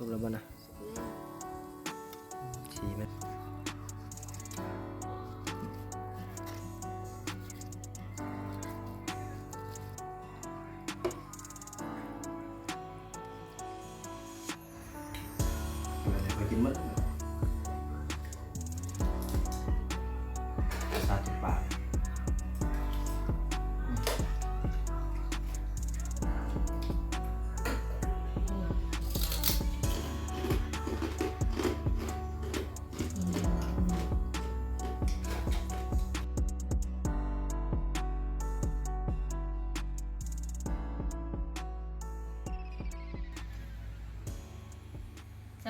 สุกแล้วบ่นะสีมันไปกินมื้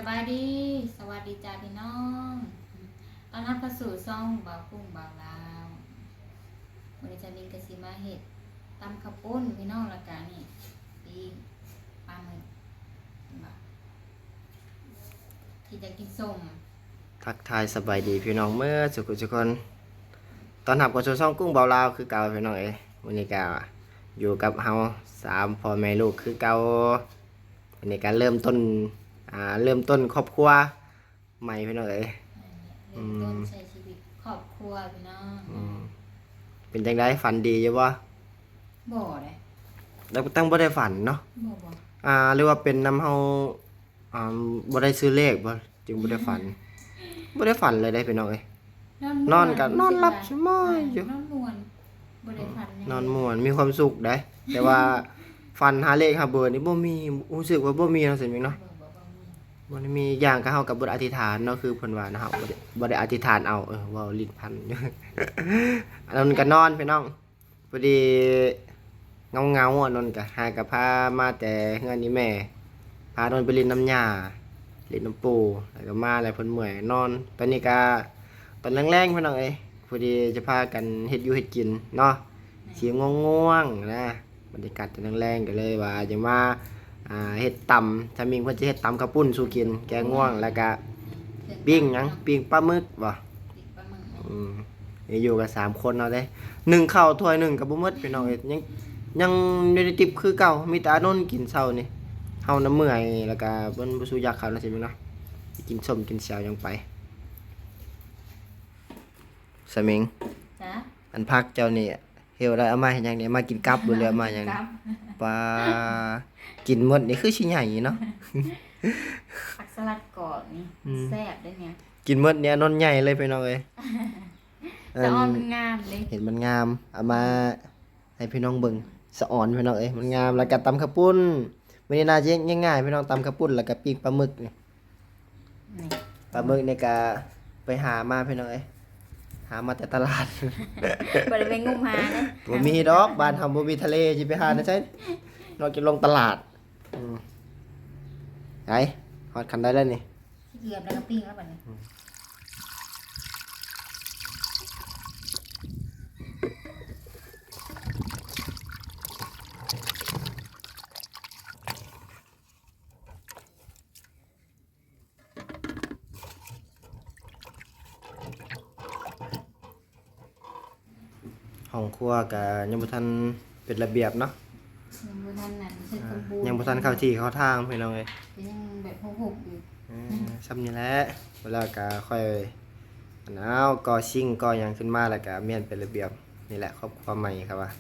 สบายดี สวัสดีจ้าพี่น้องตอนรับเข้าสู่ซ่องบ่าวกุ้งบ่าวลาววันนี้จะมีกระซิมาเห็ดตำข้าวปุ้นพี่น้องละกันนี่ปีปลาหมึกที่จะกินส้มทักทายสบายดีพี่น้องเมื่อสุขุทุกคนตอนหับกับโซซ่องกุ้งเบาลาวคือเก่าพี่น้องเอ้ยวันนี้ก็อยู่กับเฮาสามพ่อแม่ลูกคือเก่าวันนี้การเริ่มต้น อ่าเริ่มต้นครอบครัวใหม่พี่น้องเอ้ย เริ่มต้นใช้ชีวิตครอบครัวพี่น้องอืมเป็นจังไดฝันดีอยู่บ่บ่เลยแล้วตั้งบ่ได้ฝันเนาะบ่บ่อ่าหรือว่าเป็นน้ำเฮาอ่าบ่ได้ซื้อเลขบ่จึงบ่ได้ฝันบ่ได้ฝันเลยได้พี่น้องเอ้ย นอนกันนอนหลับสบายอยู่ นอนม่วนบ่ได้ฝันหยังนอนม่วนมีความสุขได้ แต่ว่าฟันหาเลขหาเบอร์นี่บ่มีรู้สึกว่าบ่มีเนาะสิแม่งเนาะบ่บ่บ่ มีบ่ได้มีอย่างก็เฮากับบ่ได้อธิษฐานเนาะคือเพิ่นว่านะเฮาบ่ได้บ่ได้อธิษฐานเอาเออเว้าลิ้นพันอันนั้นก็นอนพี่น้องพอดีเงาๆอะนนก็หากับพามาแต่เฮือนนี่แม่พานนไปเล่นน้ำยาเล่นน้ำปูแล้วก็มาแล้วเพิ่นเมื่อยนอน ตอนนี้ก็ตอนแรงๆพี่น้องเอ้ยพอดีจะพากันเฮ็ดอยู่เฮ็ดกินเนาะเสียงง่วงๆนะบรรยากาศจะแรงๆกันเลยว่าจะมา อ่าเฮ็ดตำถ้ามีเพิ่นจะเฮ็ดตำข้าวปุ้นสู่กิน แกงง่วงแล้วก็ปิ้งหยังปิ้งปลาหมึกบ่ปิ้งปลาหมึกอืมนี่อยู่กันสามคนเอาได้หนึ่งข้าวถ้วยหนึ่งกับบ่หมดพี่น้องเอ้ยยังยังอยู่ในติบคือเก่ามีแต่อานนท์กินเช้านี่เฮาน้ำเมื่อยแล้วก็เบิ่นบ่สู้อยากข้าวนะสิแม่นเนาะกินส้มกินเสียวยังไปสมิงจ้ะอันพักเจ้านี่ เฮวได้เอามาเฮ็ดหยังเนี่ยมากินกับบ่เหลือมาหยังคนี่รับปลากินหมดนี่คือชิ้นใหญ่เนาะผักสลัดกรอบนี่อืมแซ่บด้วยเนี่ยกินหมดเนี่ยนนใหญ่เลยพี่น้องเอ้ยสะออนมันงามเลยเห็นมันงามเอามาให้พี่น้องเบิ่งสะอ่อนพี่น้องเอ้ยมันงามแล้วก็ตำข้าวปุ้นมื้อนี้น่าจะง่ายๆพี่น้องตำข้าวปุ้นแล้วก็ปิ้งปลาหมึกนี่นี่ปลาหมึกนี่ก็ไปหามาพี่น้องเอ้ย หามาแต่ตลาดบริเวณงุมหาเด้บ่มีดอกบ้านเฮาบ่มีทะเลสิไปหาได้ใช่นอกจากลงตลาดอืมไงฮอดคันได้แล้วนี่ที่เกียบแล้วก็ปิ้งแล้วบัดนี้ ห้องครัวก็ยังบ่ทันเป็นระเบียบเนาะยังบ่ทันนั่นเสร็จสมบูรณ์ยังบ่ทันเข้าที่เข้าทางพี่น้องเอ้ยยังแบบหกๆอยู่เออซ้ำนี่แหละเวลาก็ค่อยอันเอาก่อชิ่งก่อหยังขึ้นมาแล้วก็เมียนเป็นระเบียบนี่แหละครอบครัวใหม่ครับว่า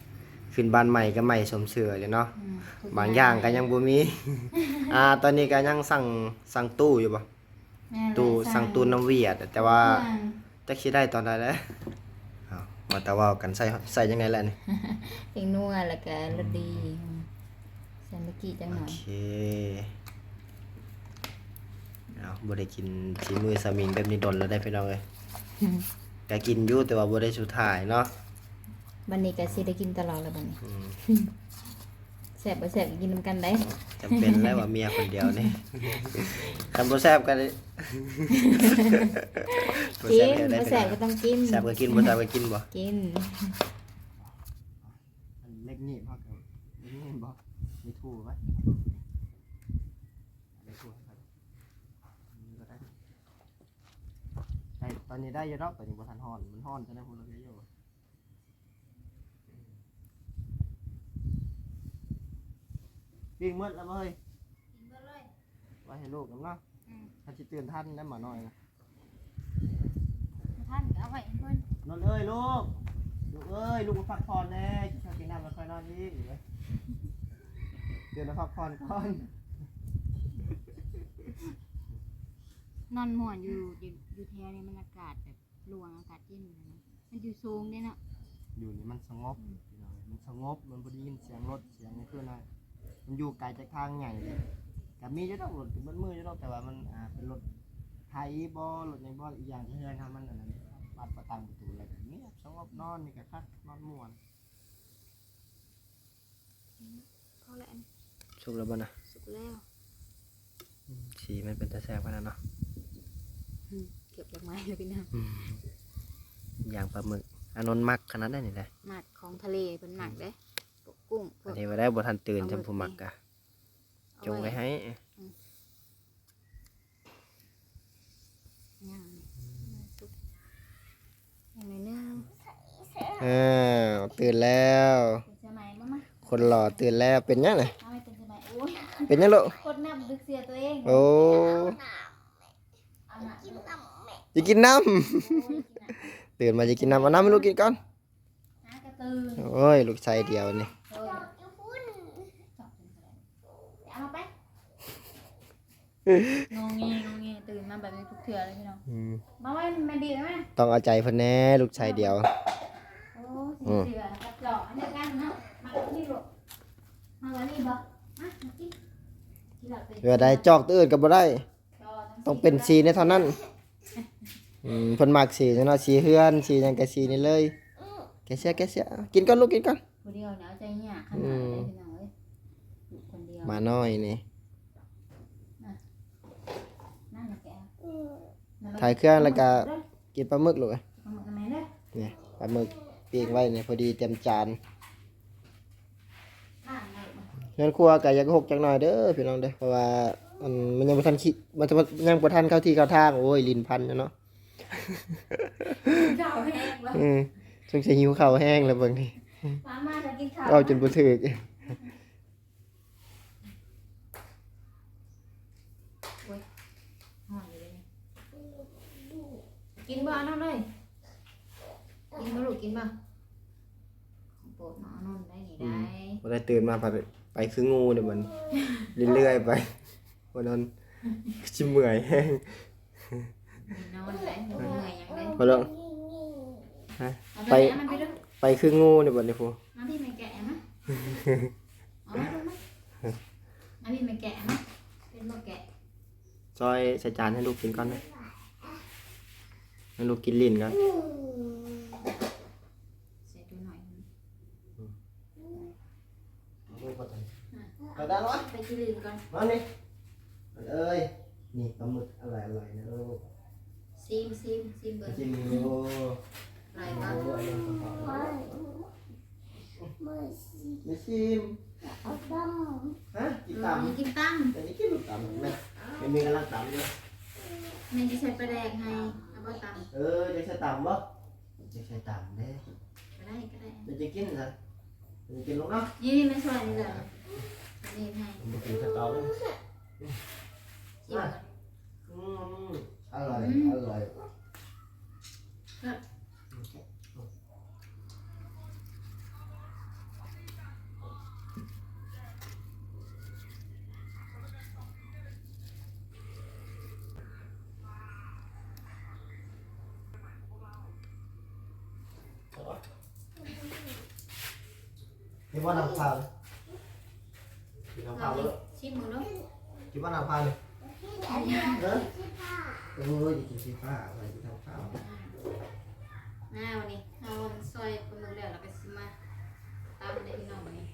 ขึ้นบ้านใหม่ก็ใหม่สมเสือเลยเนาะ อืมทุบางอย่างก็ยังบ่มี อ่า ตอนนี้ก็ยังสั่งสั่งตู้อยู่บ่แม่และตู้สั่งตู้น้ำเวียด แต่ว่าเครื่องจักสิได้ตอนใดแล้วอ้าว มาแต่ว่ากันใส่ใส่ยังไงล่ะนี่เพลงนัวแล้วก็รสดีใส่เมื่อกี้จังหโอน่อยเคเอาบ่ได้กินฝีมือสามิงแบบนี้ดนแล้วได้พี่น้องเอ้ยก็กินอยู่แต่ว่าบ่ได้สุดท้ายเนาะบันนี้ก็สิได้กินตลอดแล้วบัดนี้อืมแซ่บบ่แซ่บก็กินนำกันได้จำเป็นแล้วว่าเมียคนเดียวนี่คันบ่แซ่บก็ได้บ่กิแซ่บนก็ได้บ่แซ่บก็ต้องกินแซ่บก็กินบ่แซ่บก็กินบ่กินเล็กนี่พ่อก็เล็กนี่บ่มีถูไว้มีถูให้ครับนี่ก็ได้ได้ตอนนี้ได้อยู่ดอกแต่ยังบ่ทันฮ้อนมันฮ้อนซะนะพุ่น เราอยู่ปิ้งหมดแล้วบ่เฮ้ยไว้ให้ลูกน้ำเนาะอืม ถ้าสิตื่นทันได้หมาหน่อยนะท่านก็เอาไว้ให้เพิ่นนอนเอ้ยลูก ลูกเอ้ยลูกมาพักผ่อนแน่ชอบกินน้ำแล้วค่อยนอนอีกอยู่ไหมตื่นมาพักผ่อนก่อนนอนหมอนอยู่อยู่อยู่แถวนี้มันอากาศแบบรวงอากาศเย็นอยู่นะมันอยู่สูงเด้เนาะ อยู่นี่มันสงบพี่น้องมันสงบมันบ่ได้ยินเสียงรถเสียงคือนะ มันอยู่ไกลจากทางใหญ่เลยกับมีจะต้องรถเป็นมือจะต้องแต่ว่ามันอ่าเป็นรถไทยบ่รถยังบ่อีกอย่างที่เฮือนทำมันอันนั้นบัดประตังประตูอะไรแบบเงียบสงบนอนนี่ก็คักนอนม่วนพอแล้วสุกแล้วบ่นะสุกแล้วสีมันเป็นตะแซ่บขนาดเนาะเก็บดอกไม้เลยพี่น้องอย่างปลาหมึกอานนท์มักขนาดได้นี่แหละหมักของทะเลเป็นหมักเด้พว กกุ้งพวอันกนี้ว่าได้บ่ทันตื่นเอาหมึกจำผู้มักกะเอาจงไว้ให้ย่างนี่สุกอย่างไรนึงเออตื่นแล้ว เป็นสมัยมามาคนหล่อตื่นแล้วเป็นยังไงเอาไม่เป็นสมัยโอ้ยเป็นยังลูกกดน้ำดึกเสียตัวเองโอ้เอาหนักกินน้ำจะกินน้โอ้ยกินน้ำำตื่นมาจะกินน้ำเอาน้ำให้ลูกกินก่อน หากระตือโอ้ยลูกชายเดียวนี่ โอ้ยจบเป็นอะไรเอามาไปงงเงงงเงตื่นมาแบบนี้ทุกเถื่อเลยพี่น้องอืมมาไว้มันดีไหมต้องเอาใจเพิ่นแน่ลูกชายเดียว โอ้สีเสือกับเจาะอันเดียวกันเนาะมาเอาที่หลบมาวันนี้บ่มามากินกินหลับไปเวลาได้จอกตัวอื่นก็บ่ได้จอทั้ต้องเป็นสีในเท่านั้นอืมเพิ่นมักสีเนาะสีเฮือนสีหยังก็สีนี่เลย แกเสียแกเสียกินก่อนลูกกินก่อน ผู้เดียวเนี่ยเอาใจเนี่ยขนาดเลยพี่น้องเอ้ยอยู่คนเดียวมาน้อยนี่นั่นแหละแกถ่ายเครื่องแล้วก็กินปลาหมึกลูกเอ้ยเอาหมดทำไมเด้อเนี่ยปลาหมึกปิ้งไว้เนี่ยพอดีเต็มจานข้างเลยบ่เงินครัวก็อยากหกจักหน่อยเด้อพี่น้องเด้อเพราะว่ามันมันยังบ่ทันคิดมันจะยังบ่ทันเข้าที่เข้าทางโอ้ยลิ้นพันอยู่เนาะข้าวแห้งบ่อืมสงสัยหิวข้าวแห้งแล้วเบิ่งนี่ มามาจะกินข้าวเอาจนบ่ถึกห่ออยู่เลยกินบ่เอาน้องเลยกินบ่ลูกกินบ่ของโปรดหมออนนท์ได้นี่ได้บ่ได้ตื่นมาไปไปคืองูเด้อมันเรื่อยๆไปวันนั้นสิเมื่อยแห้งมีนอนได้บ่เหนื่อยหยังเด้พอแล้วฮะเอาไป ไปเอามันไปเด้อไปคืองูเด้อบัดนี้พูมาพี่ไม่แกะมาเอามาดูมาเอาพี่ไม่แกะมาเป็นบ่แกะซอยใส่จานให้ลูกกินก่อนนะให้ลูกกินลิ้นก่อนเสร็จดูหน่อยเอาได้ร้อยไปกินลืมก่อนมานี่เอ้ยนี่ปลาหมึกอร่อยอร่อยนะลูกซิมซิมซิมเบิร์จริงโอ้อะ ไรโหบ้างไม่ชิมฮะกินตำมีกินตั้มแต่นี่กินลูกตำไหมไม่มีกำลังตำเลยแม่จะใส่ปลาแดกให้เอาบ่ตั้มเออจะใช้ตำบ่จะใช้ตำเด้ก็ได้ก็ได้จะจะกินเหรอจะกินลูกเนาะนี่ไม่ช่วยนี่เลยนี่ให้ผมกินสตอเลยชิมก่อนอืมอร่อยอร่อย กินว่าน้ำเปล่ากินน้ำเปล่าเอาเลดิยชิมมือลูกกินว่าน้ำเปล่าเลยเออโอ้ยกินสีฟ้าอะไรกินน้ำเปล่าอ่าวันนี้เอาซอยปลาหมึกแล้วเราไปซื้อมาตามในพี่น้องวันนี้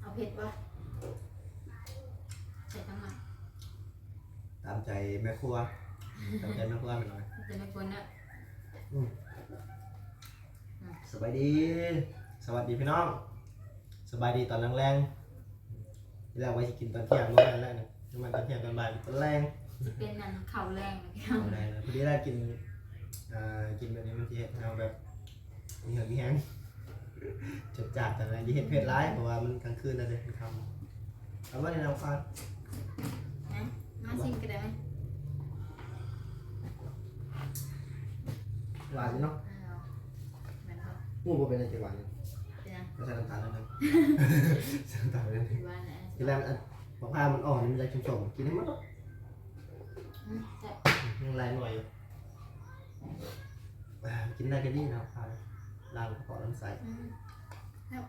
เอาเผ็ดปะใส่ทั้งหมดตามใจแม่ครัวตามใจแม่ครัวไปหน่อยจะไม่กวนนะ ส บายดี สวัสดีพี่น้อง สบายดีตอนแรงๆที่แรกไว้จะกินตอนเที่ยงเมื่อวานแล้วเนี่ยน้ำมันตอนเที่ยงตอนบ่ายตอนแรงจะเป็นนันเข่าแรงนะพี่น้องเอาได้นะพอดีได้กินอ่ากินแบบนี้มันจะเห็ดเอาแบบมีเหือดมีแห้งจดจัดแต่อะไรที่เห็ดเผ็ดร้ายเพราะว่ามันกลางคืนแล้วเลยมันทเอาไว้ในน้ำฟันนะมาชิมกันได้ไหมหวานอยู่เนาะอ้าวแม่นบ่พูดว่าเป็นอะไรหวานอยู่เป็นยังก็ใส่น้ำตาลแล้วนะใส่น้ำตาลแล้วนะว่านะกินแล้วอันมะพร้าวมันอ่อนมันจะชุ่มๆกินได้หมดอืมจะยังลายหน่อยอยู่อ่ากินได้ก็ดีนะครับพายล้างกระเพาะลำไส้ อืมแล้ว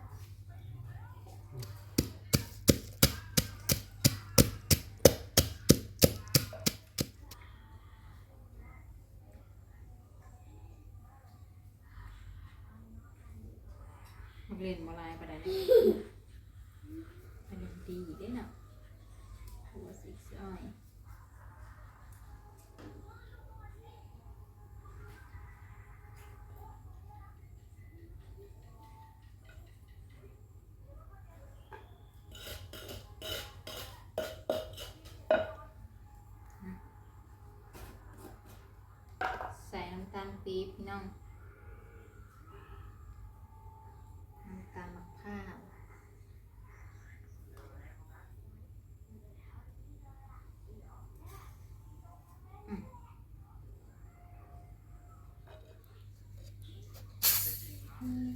มัก เล่นบ่ลายปานใดเป็นดีเด้เนาะหัวสิซอยใส่น้ำตาลปี๊บพี่น้อง น้ำตาลมะพร้าวอืม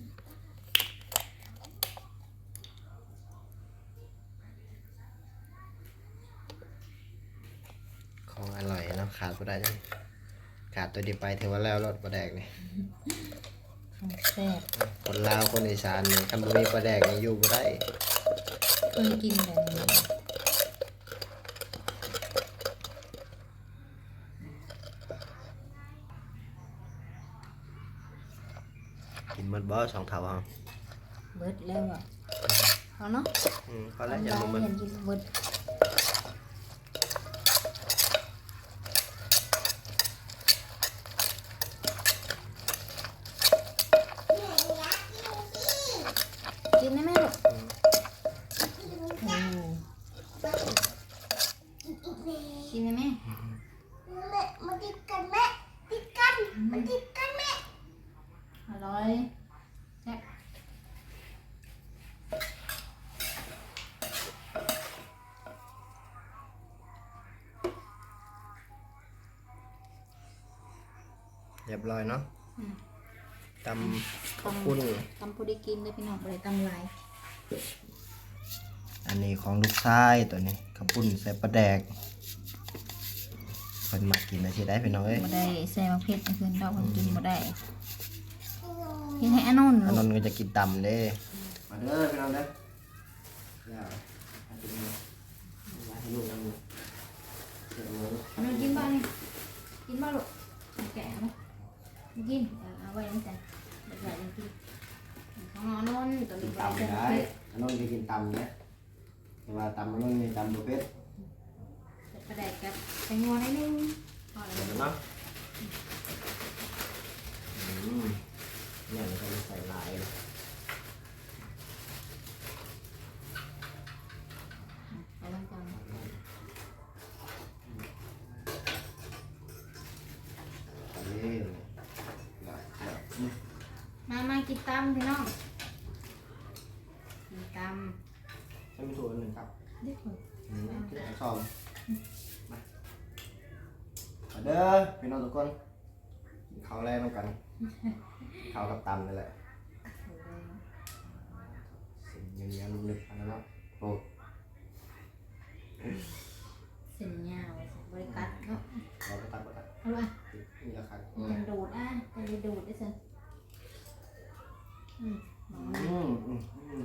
ของอร่อยเนาะ ขาดไม่ได้จังขาดตัวเดียวไปถือว่าแล้วรสปลาแดกนี่ของแซ่บคนลาวคนอีสานนี่คำบ่มีปลาแดกนี่อยู่บ่ได้เคยกินแบบนี้กินหมดบ่สองเท่าเฮาเบิดแล้วอะเอาเนาะอืมพอแล้วอย่าบ่หมดเห็นกินเบิดกินได้ไหมลูกโอ้กินได้ไหม แม่มาติดกันแม่ติดกันมาติดกันแม่ อร่อยแซ่บ เรียบร้อยเนาะอืม ตำข้าวปุ้น ตำพอดีกินเลยพี่น้องบ่ไปตำลายอันนี้ของลูกชายตัวนี้ข้าวปุ้นใส่ปลาแดกเพิ่นมากินได้สิได้พี่น้องเอ้ยบ่ได้ใส่มะเขือเพิ่นเราเพิ่นกินบ่ได้กินให้อันนู้นอันลูนั้นกก็จะกินตำเด้มาเด้อพี่น้องเด้ออย่าให้กินมืออย่าให้ลูกน้ำมือเดี๋ยวมืออันนู้นกินบ่นี่กินบ่ลูกแกะเอาไหมกิ นเอาเอาไว้นี่จ้ะเดี๋ยวใส่ลงกินของน้องนนตัวกินี้นบ่ตำได้ได้ใส่อันนั้นก็กินตำเนี่ยแต่ว่าตำอันนั้นนี่ตำบุฟเฟ่ต์กระแดกกับแตงโมนิดนึงพอแล้เห็วนไหมอืมเนี่ยมันก็ไม่ใส่ลายเลย ไปลงก่อน นี่ลายแบบอืม มามากินตำพี่น้องกินต ใช้ไม่ถูกอันหนึ่งครับำเด็กคน อืมที่สองมามาเด้อพี่น้องทุกคนกินข้าวแรกน้ำกันข้าวกับตำนี่แหละสิ่งเงี้ยๆนุ่มๆอันนั้นเนาะโอ้ เส้นยาวบริกัดเนาะ เราไปตักไปตัก เอาล่ะ นี่ราคา มันดูดอะมันจะดูดได้สิอืม อืมอืมอืม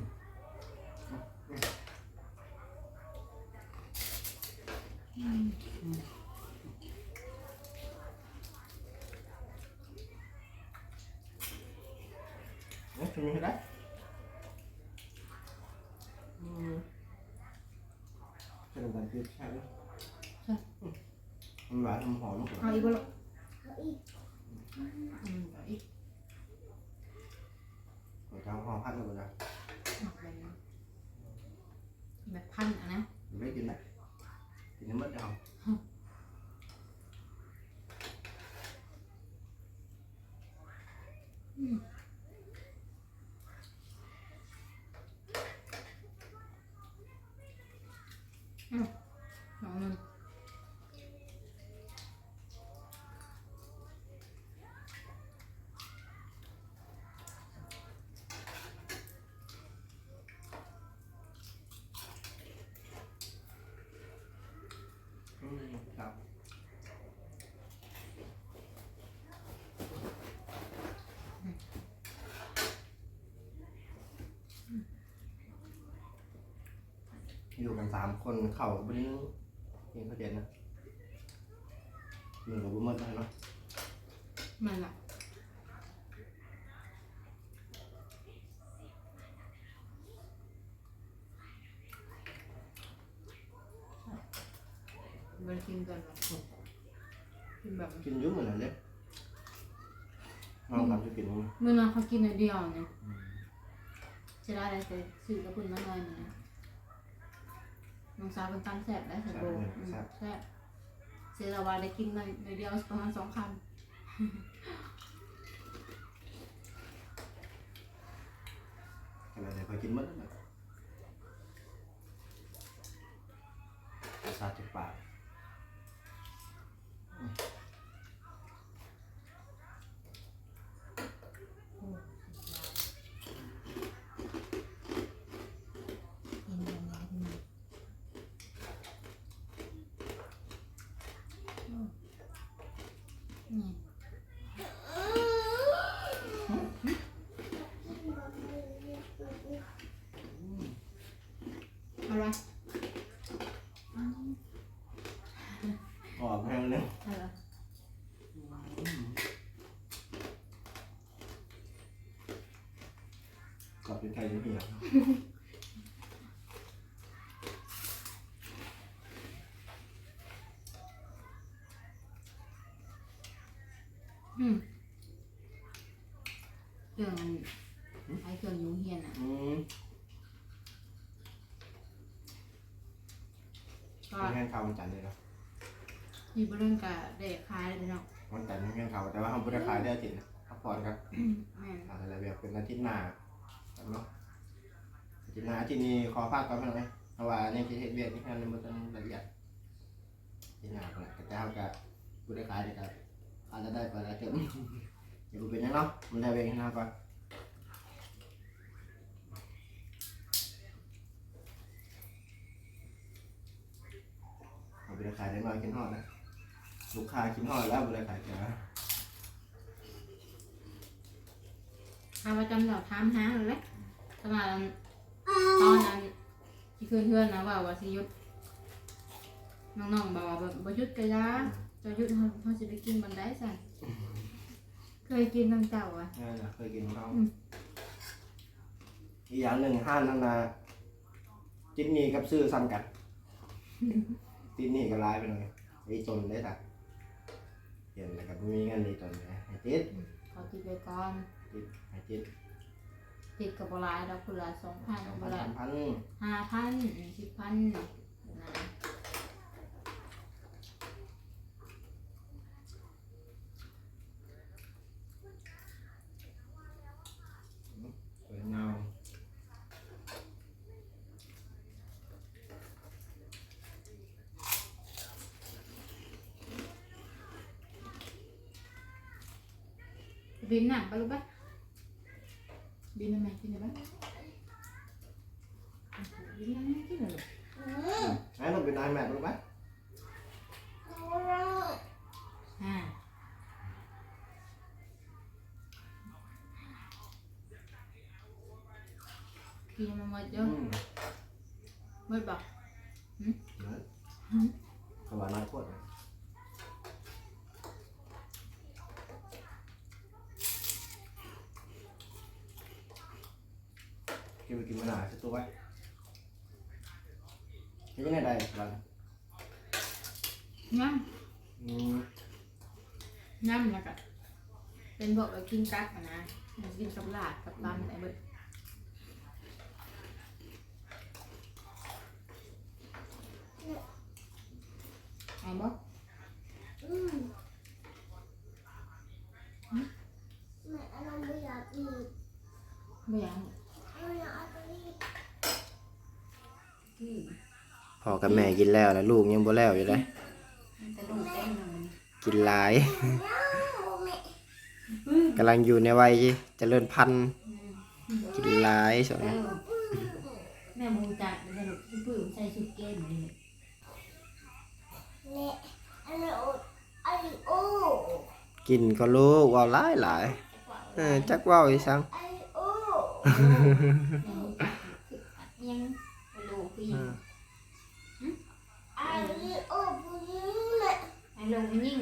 เอ๊ะคุณมีให้ได้อืมจะลงกันที่ใช่ไหมมันหวานมันหอมมากก เอา ว่า อีกบ่ลูก เอาอีก อืมเอาอีก หัวใจหอมพัดเลยนะ เอาแบบนี้แบบพันอะนะ ไม่กินนะกินน้ำมันจะหอม อืม นึงอืมครับอยู่กันสามคนเข่าบนนี้ เองเขาเด่นนะหนึ่งกับบุ้มดเนาะมันละมันกินกันหรอกินแบบกินอยุ่งเหมือนกันเลยลองทำจะกินมั้ยเมื่อนั้นเขากินในเดียวเนี่ยจะได้อะไรใส่สื่อกระปุ่นมาหน่อยหนึงนะ น้องสาวเป็นตำแสบได้ใส่โบอืมแสบเสียละวาได้กินในในเดียวประมาณสองคอะไรเดี๋ยวไปกินหมดเลยซาจุปากำกินแบบนี้อืมนี่ อะไรออกแห้งเลยอะไรกอดเป็นไข่เหี่ยว อืม เครื่องอันไอเครื่องยุงเฮียนอะ อืมก็แห้งข้าววันจันทร์เลยเนาะมีเรื่องกับเด็กคายเลยเนาะวันจันทร์แห้งข้าวแต่ว่าเขาไม่ได้ขายได้อาทิตย์นะพักผ่อนกันแม่นอะไรแบบเป็นอาทิตย์หน้าเนาะอาทิตย์หน้าอาทิตย์นี้ขอภาคก่อนเพื่อนไหมเพราะว่าในที่เฮ็ดเวียกนี่มันมันต้องละเอียดอาทิตย์หน้าก็แหละแต่เขาก็ผู้ได้ขายได้ก็อาจจะได้ไปแล้วเติมอย่าไปเป็นหยังเนาะมันได้เวียกหน้าก่อน เอาไปได้ขายได้น้อยกินหอดนะลูกค้ากินหอดแล้วไปได้ขายจ้าเอาประจำเราถามหาเลยสมัยตอนนั้นที่เพื่อนเพื่อนๆนะว่าว่าสิหยุดน้องๆบอกว่าบ่หยุดก็ยาจะหยุดเขาเขาสิไปกินบันไดสั่นเคยกินน้ำเจ้าอะนั่นน่ะเคยกินของเขาอืมอีกอย่างหนึ่งห้านนั่นนะจินนี่กับซื้อซ้ำกัน จินนี่ก็ร้ายไปหน่อยไอ้จนได้สักเห็นแล้วก็บ่มีเงินเลยจนนะไอ้จิตขอติดไปก่อนจิตไอ้จิตติดกับโบราณเราคนละสองพันสองโบพันราสาณมพัน ห้าพันสิบพันนะ สวยงาม บินน่ะไปลูกไปบินทำไมกินได้ปะบินทำไมกินเลยไอ้ต้องเป็นนายแมทรู้ไหมอ่ากินมาหมดเยอือะมหมดปะ นั่นเขาว่านายโคตรกินไปกินมาหนาสักตัวไว้ยังไม่ได้บ้าง งั้น อืม น้ำแล้วก็เป็นบอกว่ากินกักอะนะกินกับลาดกับตำอะไรเบิดไอ้บอกอืมแม่เราไม่อยากอีกไม่อยากเราอยากอีกอืมพ่อกับแม่กินแล้วแล้วลูกยังบ่แล้วอยู่เลย แต่ลูกเต้นหน่อย กินหลายแม่กำลังอยู่ในวัยเจริญพันธุ์กินหลายสเอนะอแม่มูจักเดี๋ยวลูกพี่ปื้มใส่ชุดเกมนี่แม่อันนี้โอ้อันนี้โอ้กินก็ลูกเว่าหลายหลายเออจักเว่าอีสัง อันนี้โอ้ แม่มูจักคืออัดยังไปดูพี่ อืม อันนี้โอ้ผู้หญิงแม่ ไอ้ลงไปยิ่ง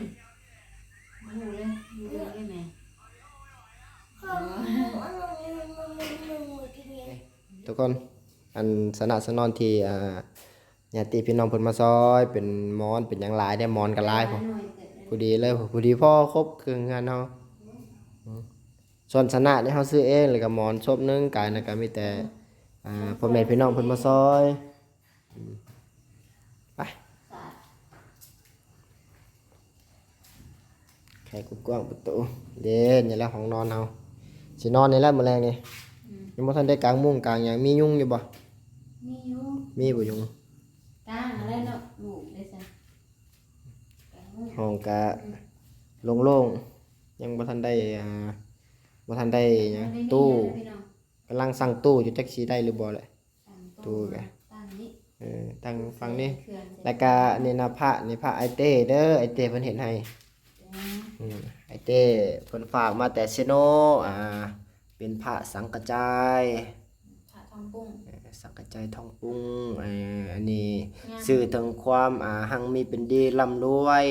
มาหูเลยดูเลยได้ไหม ข้าวหมูอันนี้มันมันมันมันกินยัง ทุก คน อันสนะสนอนที่อ่าญาติพี่น้องเพิ่นมาซอย เป็นหมอนเป็นหยังหลายได้หมอนก็หลายพอหน่อยเกิดผู้ดีเลยผู้ดีพ่อครบเครื่องงานเฮาอืมส่วนสนะนี่เฮาซื้อเองแล้วก็หมอนชบหนึงกายนะก็มีแต่อ่าพ่อแม่พี่น้องเพิ่นมาซอยอืมไปศาสตร์แค่กว้างๆประตูเด่นนี่แหละห้องนอนเฮาสินอนนี่แหละมื้อแรงนี่อืม ยังบ่ทันได้กางมุ้งกางหยังมียุงอยู่บ่ มีอยู่มีบ่ยุงกลางอะไรเนาะลูกได้ซะกลางลูกห้องก็โล่งๆยังบ่ทันได้อ่าบ่ทันได้หยังไม่ได้มีตู้อะไรพี่น้องกำลังสั่งตู้อยู่จักสิได้หรือบ่แหละ ตั้งตู้แกตั้งนี้เออตั้งฟังนี่เขื่อนเสร็จแล้วก็นี่นะพระนี่พระไอเต้เด้อไอเต้เพิ่นเห็นให้ อืมอืมไอเต้เพิ่นฝากมาแต่เซโนอ่า เป็นพระสังกระจายพระทองปุ้งเอ่อสังกระจายทองปุ้งเอ่ออันนี้งามสื่อถึงความอ่าหังมีเป็นดีร่ำรวย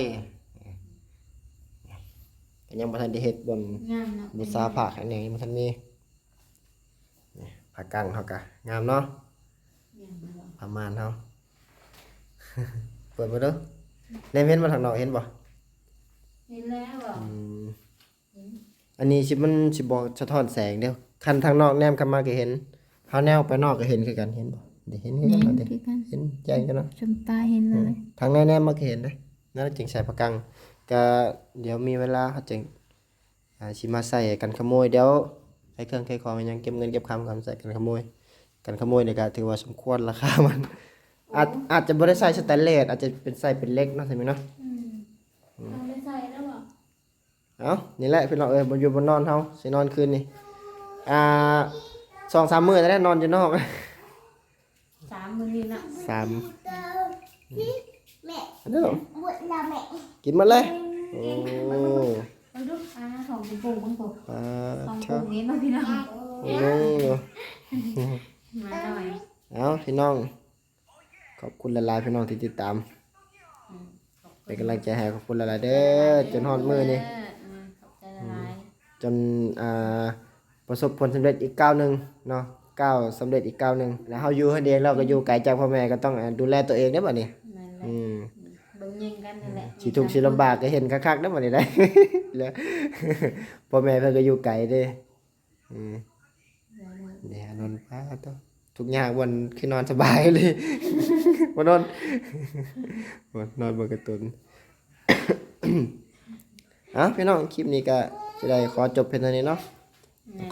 ก็ยังบ่ทันได้เฮ็ดบน งามเนาะบูชาพระอันนี้ยังบ่ทันมีนี่พระกังเฮาก็งามเนาะงามเนาะประมาณเฮาเปิดมาเด้อแนมเห็นมาทางนอกเห็นบ่เห็นแล้วเหรออืมเห็น อันนี้สิมันสิบ่สะท้อนแสงเด้อคันทางนอกแนมเข้ามาก็เห็นเฮาแนวไปนอกก็เห็นคือกันเห็นบ่ได้เห็นคือกันบ่เด้คือกัน เห็นแจ้งกันเนาะชมตาเห็นเลยทางในแนมมาก็เห็นเด้อนั่นจึงใส่ประกังก็เดี๋ยวมีเวลาเขาจึงอ่าสิมาใส่กันขโมยเดี๋ยวใช้เครื่องใช้ของมันยังเก็บเงินเก็บคำกันใส่กันขโมย กันขโมยนี่ก็ถือว่าสมควรราคามันอาจอาจจะบ่ได้ใส่สแตนเลสอาจจะเป็นใส่เป็นเหล็กเนาะใช่ไหมเนาะ อืมเอาไปใส่แล้วเหรอ เอ้านี่แหละพี่น้องเอ้ยบ่อยู่บนนอนเฮาสินอนคืนนี่อ่าสองสามมื้อจะได้นอนอยู่นอกสามมือนี่นะสามเตาพี่แม่อันนี้เหรอหมดละแม่กินหมาเลยโอ้มันดูอ่าของปุ้งปุ้งปุ้งปุ้งปลาของเช่าปุ้งนี้มาพี่น้องโอ้โหมาหน่อยเอ้าพี่น้อง ขอบคุณหลายๆพี่น้องที่ติดตามอืมขอบคุณเป็นกำลังใจให้ขอบคุณหลายๆเด้อจนฮอดมื้อนี่ อืมขอบใจละลาย จนอ่าประสบผลสำเร็จอีกก้าวหนึ่งเนาะก้าวสำเร็จอีกก้าวหนึ่งแล้วเฮาอยู่คนเดียวเราก็อยู่ไกลจากพ่อแม่ก็ต้องอ่าดูแลตัวเองได้อบัดนี้นั่นแหละอืมเบิ่งยิงกันนั่นแหละสิทุกข์สิลำบากก็เห็นคักๆได้อบัดนี้ได้แล้วพ่อแม่เพิ่นก็อยู่ไกลเด้อืมเดี๋ยวนอนป้าตัวทุกอย่างวันคือนอนสบายเลยบ่นอนบ่นอนเบิ่งการ์ตูนอะพี่น้องคลิปนี้ก็ จะได้ขอจบเพียงเท่านี้เนาะ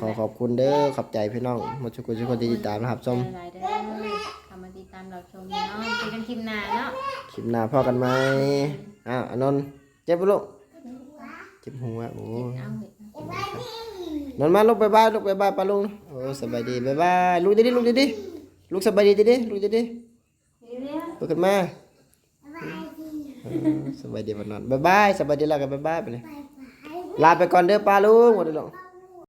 ขอขอบคุณเด้อขอบใจพี่น้องหมาทุกคนทุกคนที่ติดตามนะครับชมหลายๆเด้อทำมาติดตามเราชมเนาะเจอกันคลิปหน้าเนาะคลิปหน้าพ่อกันไหมอ้าวอานนท์เจ็บปะลูกเจ็บหัวโอ้ยเอาเถอะนอนมาลูกบายบายลูกบายบายปะลุงโอ้สบายดีบายบายลูกดีๆลูกดีๆลูกสบายดีดีๆลูกดีเรียกๆลุกขึ้นมาเออสบายดีวันนอนบายบายสบายดีแล้วกันบายบายไปเลย ลาไปก่อนเด้อป้าลุงหมดเลยลูกบ